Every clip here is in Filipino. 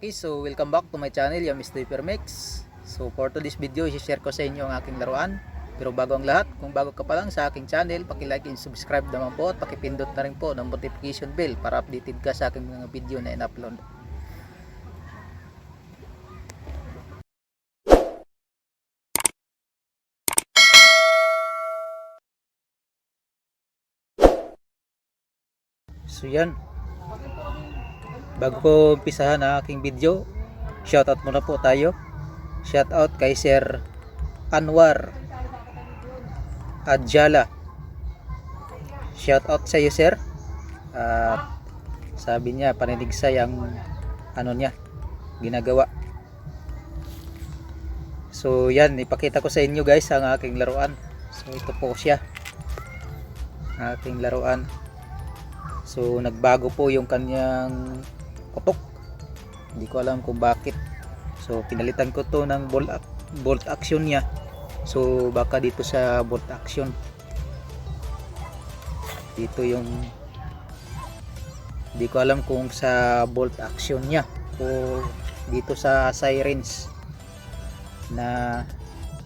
Okay, so welcome back to my channel, Yamis Diaper Mix. So for today's video, i-share ko sa inyo ang aking laruan. Pero bago ang lahat, kung bago ka pa lang sa aking channel, paki-like and subscribe naman po at paki-pindot na rin po ng notification bell para updated ka sa aking mga video na in-upload. So yan, bago ko umpisahan ang aking video, shoutout muna po tayo. Shoutout kay Sir Anwar Adjala. Shoutout sa iyo sir. At sabi niya paninig sayang ano niya ginagawa. So yan, ipakita ko sa inyo guys ang aking laruan. So ito po siya. Aking laruan. So nagbago po yung kanyang putok. Hindi ko alam kung bakit. So pinalitan ko to ng bolt, bolt action niya. So baka dito sa bolt action. Dito yung hindi ko alam kung sa bolt action niya o dito sa sirens na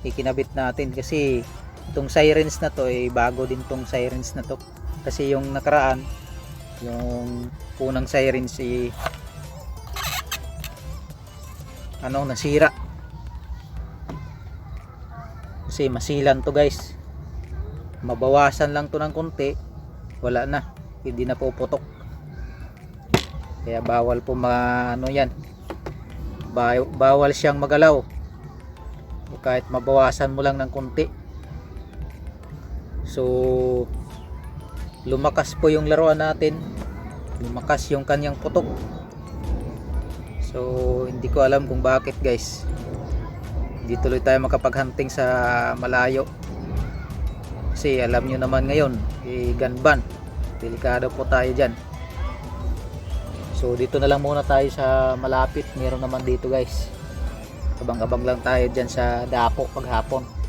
ikinabit natin kasi itong sirens na to ay bago din tong sirens na to kasi yung nakaraan yung unang siren si ano nasira. Kasi masilan to guys. Mabawasan lang to ng konti. Wala na. Hindi na puputok. Kaya bawal po ma ano yan. Baw- bawal siyang magalaw. Kahit mabawasan mo lang ng konti. So lumakas po yung laruan natin. Lumakas yung kanyang putok. So hindi ko alam kung bakit guys. Hindi tuloy tayo makapaghunting sa malayo. Kasi alam nyo naman ngayon eh, ganban delikado po tayo dyan. So dito na lang muna tayo sa malapit. Meron naman dito guys. Abang-abang lang tayo dyan sa dapo paghapon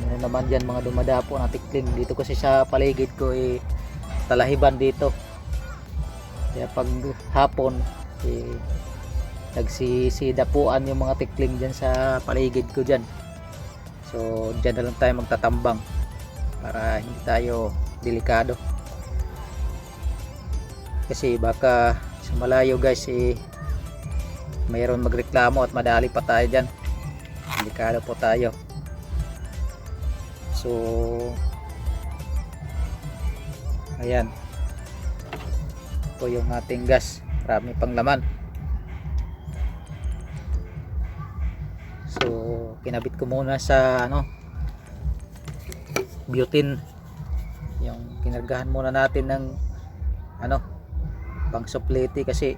meron naman dyan mga dumadapo na tikling dito kasi sa paligid ko eh talahiban dito. Kaya pag hapon eh nagsisidapuan yung mga tikling dyan sa paligid ko dyan. So dyan na lang tayo magtatambang para hindi tayo delikado. Kasi baka sa malayo guys eh mayroon magreklamo at madali pa tayo dyan. Delikado po tayo so ayan. Ito yung ating gas. Marami pang laman. So kinabit ko muna sa ano butane. Yung kinargahan muna natin ng ano pang suplete kasi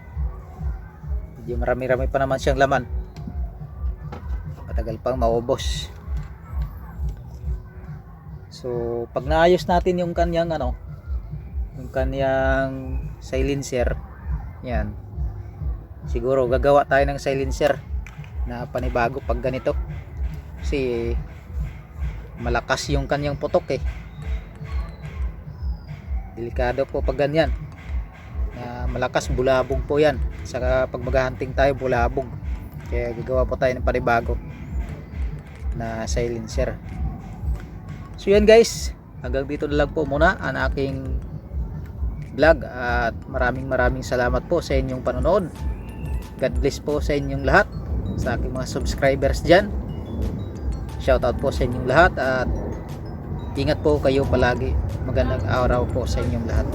medyo marami rami pa naman siyang laman. Matagal pang maubos so pag naayos natin yung kanyang ano yung kanyang silencer yan. Siguro gagawa tayo ng silencer na panibago pag ganito. Kasi malakas yung kanyang putok eh. Delikado po pag ganyan. Na malakas bulabog po yan. Saka pag maghahunting tayo bulabog. Kaya gagawa po tayo ng panibago na silencer so yan guys. Hanggang dito na lang po muna ang aking vlog at maraming maraming salamat po sa inyong panonood. God bless po sa inyong lahat sa aking mga subscribers dyan. Shoutout po sa inyong lahat at ingat po kayo palagi. Magandang araw po sa inyong lahat